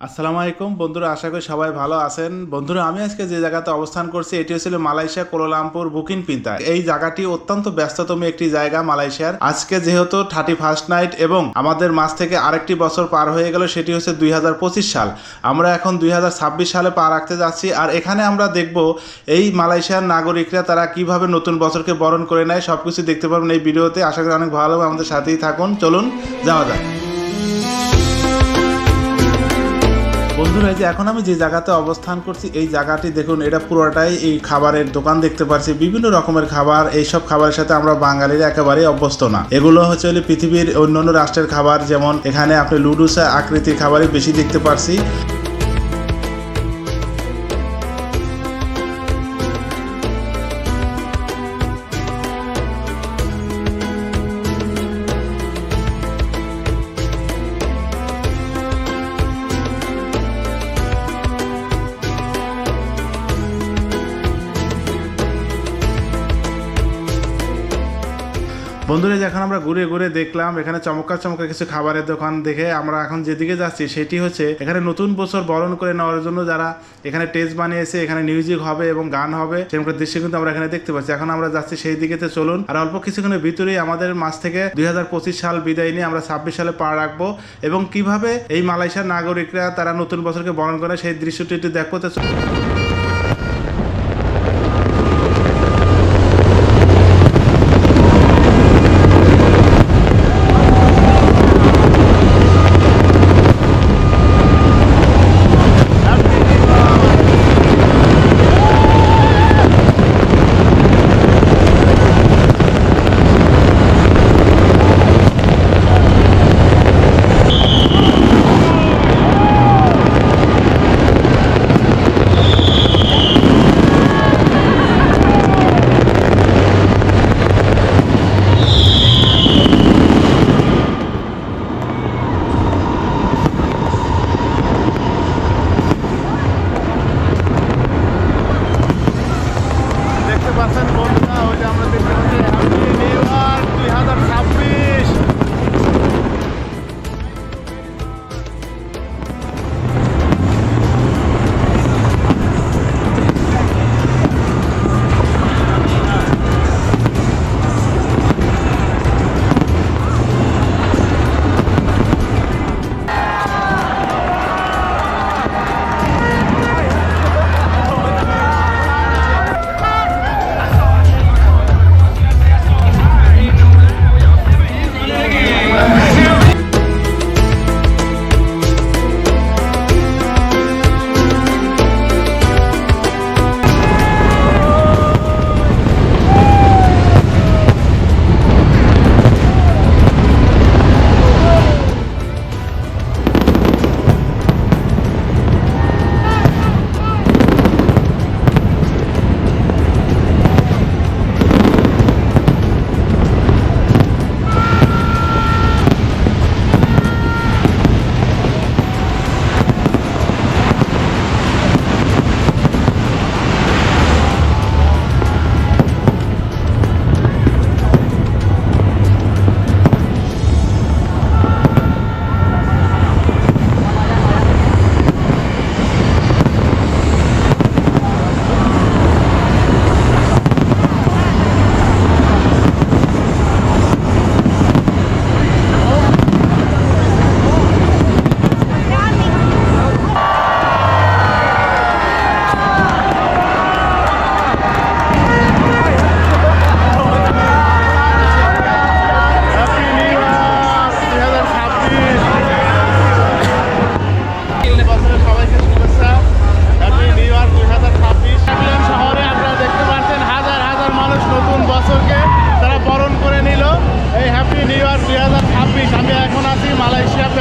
আসসালামু আলাইকুম। বন্ধুরা, আশা করি সবাই ভালো আছেন। বন্ধুরা, আমি আজকে যে জায়গাতে অবস্থান করছি, এটি হচ্ছিল মালয়েশিয়া কোলালামপুর বুকিং পিন্তা এই জায়গাটি অত্যন্ত ব্যস্ততম একটি জায়গা মালয়েশিয়ার। আজকে যেহেতু থার্টি ফার্স্ট নাইট এবং আমাদের মাস থেকে আরেকটি বছর পার হয়ে গেল, সেটি হচ্ছে দুই হাজার পঁচিশ সাল। আমরা এখন দুই হাজার ছাব্বিশ সালে পা রাখতে যাচ্ছি আর এখানে আমরা দেখব এই মালয়েশিয়ার নাগরিকরা তারা কীভাবে নতুন বছরকে বরণ করে নেয়, সবকিছু দেখতে পাবেন এই ভিডিওতে। আশা করি অনেক ভালো আমাদের সাথেই থাকুন। চলুন, যাওয়া যাক। বন্ধুরা, এই যে এখন আমি যে জায়গাতে অবস্থান করছি, এই জায়গাটি দেখুন, এটা পুরোটাই এই খাবারের দোকান দেখতে পাচ্ছি বিভিন্ন রকমের খাবার, এইসব খাবারের সাথে আমরা বাঙালিরা একেবারে অভ্যস্ত না। এগুলো হচ্ছে পৃথিবীর অন্যান্য রাষ্ট্রের খাবার, যেমন এখানে আপনি লুডুসা আকৃতির খাবারই বেশি দেখতে পারছি। বন্ধুরা, যখন আমরা ঘুরে ঘুরে দেখলাম, এখানে চমৎকার চমৎকার কিছু খাবারের দোকান দেখে আমরা এখন যেদিকে যাচ্ছি, সেটি হচ্ছে এখানে নতুন বছর বরণ করে নেওয়ার জন্য যারা এখানে টেস্ট বানিয়েছে, এখানে মিউজিক হবে এবং গান হবে, সেরকম দৃশ্য কিন্তু আমরা এখানে দেখতে পাচ্ছি। এখন আমরা যাচ্ছি সেই দিকেতে, চলুন। আর অল্প কিছুক্ষণের ভিতরেই আমাদের মাস থেকে দুই হাজার পঁচিশ সাল বিদায় নিয়ে আমরা ছাব্বিশ সালে পা রাখব এবং কীভাবে এই মালয়েশিয়ার নাগরিকরা তারা নতুন বছরকে বরণ করে, সেই দৃশ্যটি একটু। দেখতে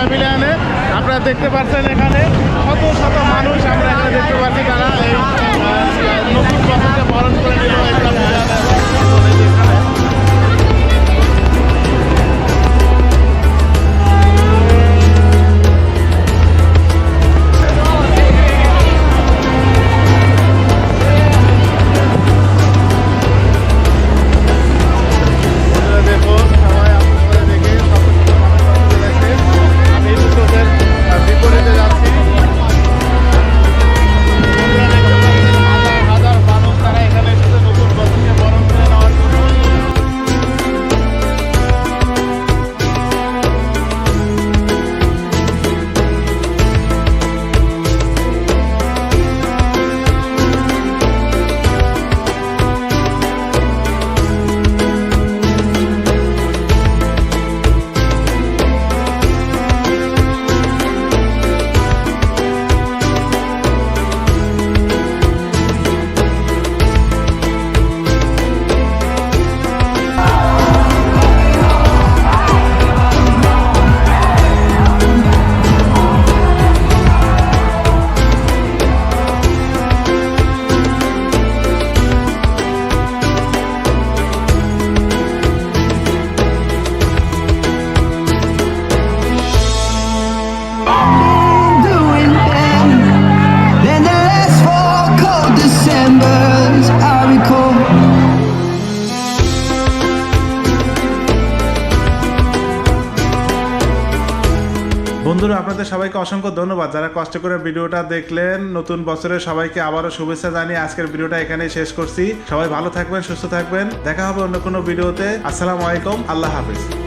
প্যাভিলিয়নে আপনারা দেখতে পাচ্ছেন এখানে শত শত মানুষ আমরা এখানে দেখতে পাচ্ছি। তারা এই নতুন বছরকে বরণ করে নিল। আপনাদের সবাইকে অসংখ্য ধন্যবাদ। যারা কষ্ট করে ভিডিওটা দেখলেন, নতুন বছরের সবাইকে আবারও শুভেচ্ছা জানিয়ে আজকের ভিডিওটা এখানেই শেষ করছি। সবাই ভালো থাকবেন, সুস্থ থাকবেন। দেখা হবে অন্য কোনো ভিডিওতে। আসসালামু আলাইকুম, আল্লাহ হাফিজ।